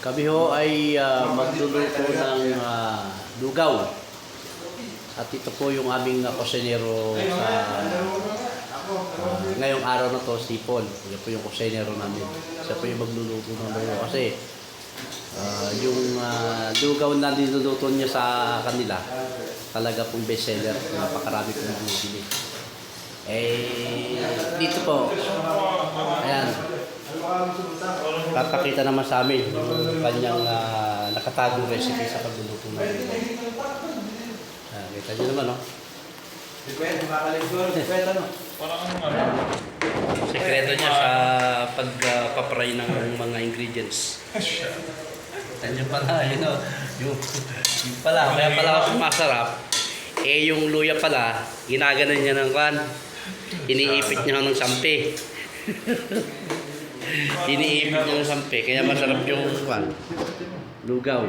Kami ho ay ah, magluluto ng ah, lugaw. At ito po yung aming uh, kusinero sa ah, ngayong araw na to, si Paul. Yan po yung kusinero namin. Siya po yung magluluto ng lugaw. Kasi ah, yung ah, lugaw na niluluto niya sa kanila, talaga pong bestseller. Napakarami pong bumibili. Eh, dito po, Papakita naman sa amin yung kanyang uh, nakatagong recipe sa pagluluto ng lugaw. Ah, kita nyo naman, no? Parang ano nga. Sekreto niya sa pagpapray ng mga ingredients. Kita nyo pala, yun, no? Yung, yung pala, kaya pala kasi masarap. Eh, yung luya pala, ginaganon niya ng kan. Iniipit niya ng sampi. Iniipit niya ng sampi, kaya masarap yung kan. Lugaw.